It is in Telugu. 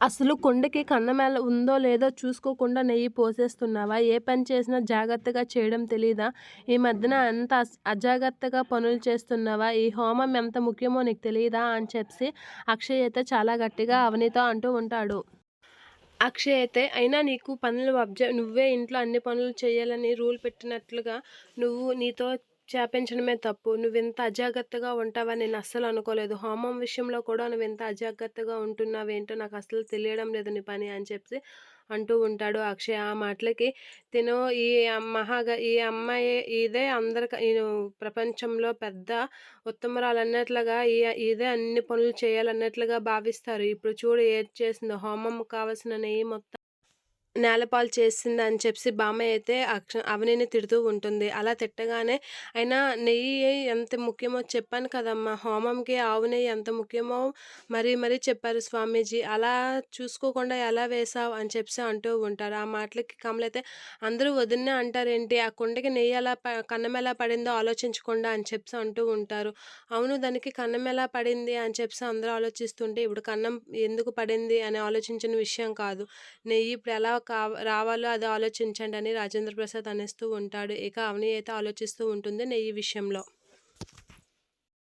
అసలు కుండకి కన్నమేళ ఉందో లేదో చూసుకోకుండా నెయ్యి పోసేస్తున్నావా? ఏ పని చేసినా జాగ్రత్తగా చేయడం తెలీదా? ఈ మధ్యన అంత అస్ అజాగ్రత్తగా పనులు చేస్తున్నావా? ఈ హోమం ఎంత ముఖ్యమో నీకు తెలియదా అని చెప్పి అక్షయ్ అయితే చాలా గట్టిగా అవనితో అంటూ ఉంటాడు. అక్షయ్ అయితే అయినా నీకు పనులు అబ్జ నువ్వే ఇంట్లో అన్ని పనులు చేయాలని రూల్ పెట్టినట్లుగా నువ్వు నీతో చేపించడమే తప్పు. నువ్వింత అజాగ్రత్తగా ఉంటావని నేను అస్సలు అనుకోలేదు. హోమం విషయంలో కూడా నువ్వు ఎంత అజాగ్రత్తగా ఉంటున్నావేంటో నాకు అసలు తెలియడం లేదు నీ పని అని చెప్పి అంటూ ఉంటాడు అక్షయ్. ఆ మాటలకి తిను ఈ మహాగా ఈ అమ్మాయి ఇదే అందరికి ప్రపంచంలో పెద్ద ఉత్తమరాలు అన్నట్లుగా ఈ ఇదే అన్ని పనులు చేయాలన్నట్లుగా భావిస్తారు. ఇప్పుడు చూడు ఏది చేసిందో హోమం కావాల్సిన నెయ్యి మొత్తం నేలపాలు చేసింది అని చెప్పి బామ్మ అయితే అక్ష అవనిని తిడుతూ ఉంటుంది. అలా తిట్టగానే అయినా నెయ్యి ఎంత ముఖ్యమో చెప్పాను కదమ్మా! హోమంకి ఆవు నెయ్యి ఎంత ముఖ్యమో మరీ మరీ చెప్పారు స్వామీజీ. అలా చూసుకోకుండా ఎలా వేసావు అని చెప్పి అంటూ ఉంటారు. ఆ మాటలకి కమలైతే అందరూ వదిన్నే అంటారేంటి? ఆ కుండకి నెయ్యి ఎలా కన్నం ఎలా పడిందో ఆలోచించకుండా అని చెప్పి అంటూ ఉంటారు. అవును దానికి కన్నం ఎలా పడింది అని చెప్పి అందరూ ఆలోచిస్తుంటే ఇప్పుడు కన్నం ఎందుకు పడింది అని ఆలోచించిన విషయం కాదు. నెయ్యి ఇప్పుడు ఎలా రావాలో అది ఆలోచించండి అని రాజేంద్ర ప్రసాద్ అనేస్తూ ఉంటాడు. ఇక అవని అయితే ఆలోచిస్తూ ఉంటుంది నెయ్యి విషయంలో.